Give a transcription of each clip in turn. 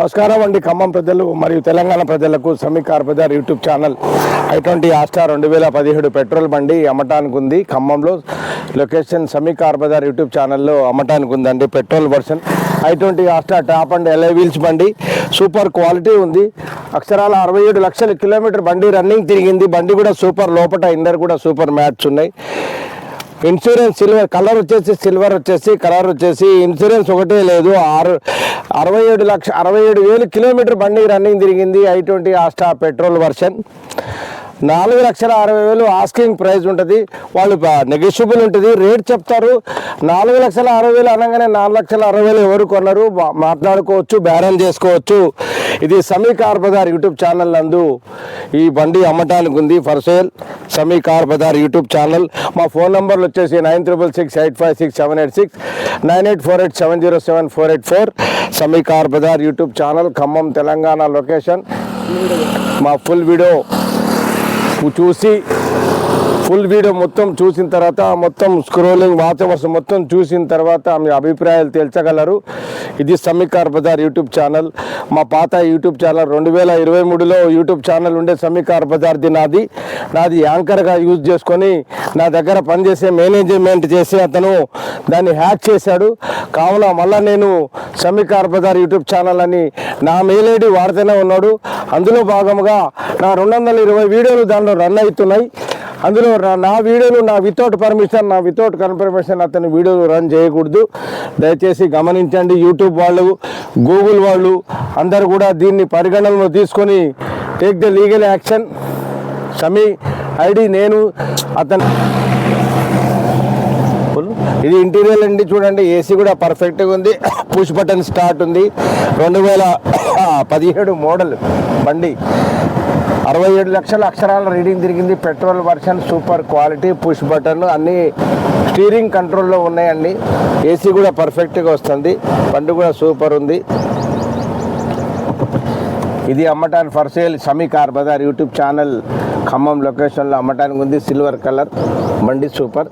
నమస్కారం అండి. ఖమ్మం ప్రజలు మరియు తెలంగాణ ప్రజలకు Sami car bazaar YouTube channel. I twenty రెండు వేల పదిహేడు పెట్రోల్ బండి అమ్మటానికి ఉంది. ఖమ్మంలో లొకేషన్ సమీకార్ బజార్ యూట్యూబ్ ఛానల్లో అమ్మటానికి ఉందండి petrol version. I twenty Asta top and alloy wheels బండి. సూపర్ క్వాలిటీ ఉంది. అక్షరాల అరవై ఏడు లక్షల కిలోమీటర్ బండి రన్నింగ్ తిరిగింది. బండి కూడా సూపర్ లోపల ఇండర్ కూడా సూపర్ మ్యాట్స్ ఉన్నాయి. ఇన్సూరెన్స్ సిల్వర్ కలర్ వచ్చేసి సిల్వర్ వచ్చేసి కలర్ వచ్చేసి ఇన్సూరెన్స్ ఒకటే లేదు. ఆరు అరవై ఏడు లక్ష అరవై ఏడు వేలు కిలోమీటర్ బండి రన్నింగ్ తిరిగింది i twenty Asta petrol version నాలుగు లక్షల అరవై వేలు ఆస్కింగ్ ప్రైస్ ఉంటుంది. వాళ్ళు నెగోషియబుల్ ఉంటుంది. రేట్ చెప్తారు. నాలుగు లక్షల అరవై వేలు అనగానే నాలుగు లక్షల అరవై వేలు ఎవరు కొన్నారు? మాట్లాడుకోవచ్చు బేరం చేసుకోవచ్చు. ఇది Sami car bazaar YouTube channel నందు ఈ బండి అమ్మటానికి ఉంది. For sale Sami car bazaar YouTube channel. మా ఫోన్ నెంబర్లు వచ్చేసి nine triple six eight five six seven eight six nine eight four eight seven zero seven four eight four. Sami car bazaar YouTube channel Khammam Telangana location. మా full video చూసి full video మొత్తం చూసిన తర్వాత మొత్తం scrolling వాచవర్స్ మొత్తం చూసిన తర్వాత మీ అభిప్రాయాలు తేల్చగలరు. ఇది సమీకార్ బజార్ యూట్యూబ్ ఛానల్. మా పాత యూట్యూబ్ ఛానల్ రెండు వేల ఇరవై మూడులో యూట్యూబ్ ఛానల్ ఉండే సమీకార్ బజార్ది నాది. నాది యాంకర్గా యూజ్ చేసుకొని నా దగ్గర పనిచేసే మేనేజ్మెంట్ చేసి అతను దాన్ని హ్యాక్ చేశాడు. కావున మళ్ళీ నేను సమీకార్ బజార్ యూట్యూబ్ ఛానల్ అని నా మెయిల్ ఐడి వాడుతూనే ఉన్నాడు. అందులో భాగంగా నా రెండు వందల ఇరవై వీడియోలు దాంట్లో రన్ అవుతున్నాయి. అందులో నా వీడియోలు నా వితౌట్ పర్మిషన్ నా వితౌట్ కన్ఫర్మేషన్ అతని వీడియోలు రన్ చేయకూడదు. దయచేసి గమనించండి యూట్యూబ్ వాళ్ళు గూగుల్ వాళ్ళు అందరు కూడా దీన్ని పరిగణనలో తీసుకొని take the legal action Shami ID నేను అతను ఇది ఇంటీరియర్ అండి చూడండి ఏసీ కూడా పర్ఫెక్ట్గా ఉంది. పుష్ బటన్ స్టార్ట్ ఉంది. రెండు వేల పదిహేడు మోడల్ బండి. అరవై ఏడు లక్షల అక్షరాల రీడింగ్ తిరిగింది. Petrol version super quality push button అన్ని స్టీరింగ్ కంట్రోల్లో ఉన్నాయండి. ఏసీ కూడా పర్ఫెక్ట్గా వస్తుంది. బండి కూడా సూపర్ ఉంది. ఇది అమ్మటానికి for sale Sami car bazaar YouTube channel. Khammam లొకేషన్లో అమ్మటానికి ఉంది. Silver colour. బండి సూపర్.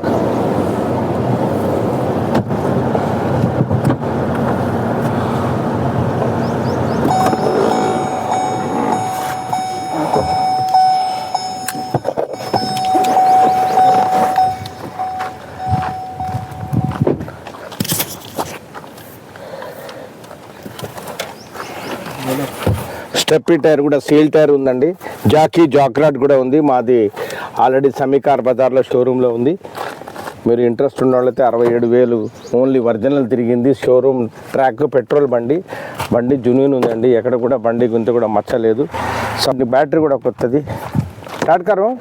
స్టెప్పీ టైర్ కూడా సీల్ టైర్ ఉందండి. జాకీ జాక్రాట్ కూడా ఉంది. మాది ఆల్రెడీ సమీకార్ బజార్లో షోరూంలో ఉంది. మీరు ఇంట్రెస్ట్ ఉన్న వాళ్ళైతే అరవై ఏడు వేలు ఓన్లీ ఒరిజినల్ తిరిగింది. షోరూమ్ ట్రాక్ పెట్రోల్ బండి. బండి జునూన్ ఉందండి. ఎక్కడ కూడా బండి గుంత కూడా మచ్చలేదు. సో బ్యాటరీ కూడా కొత్తది. స్టార్ట్ కరు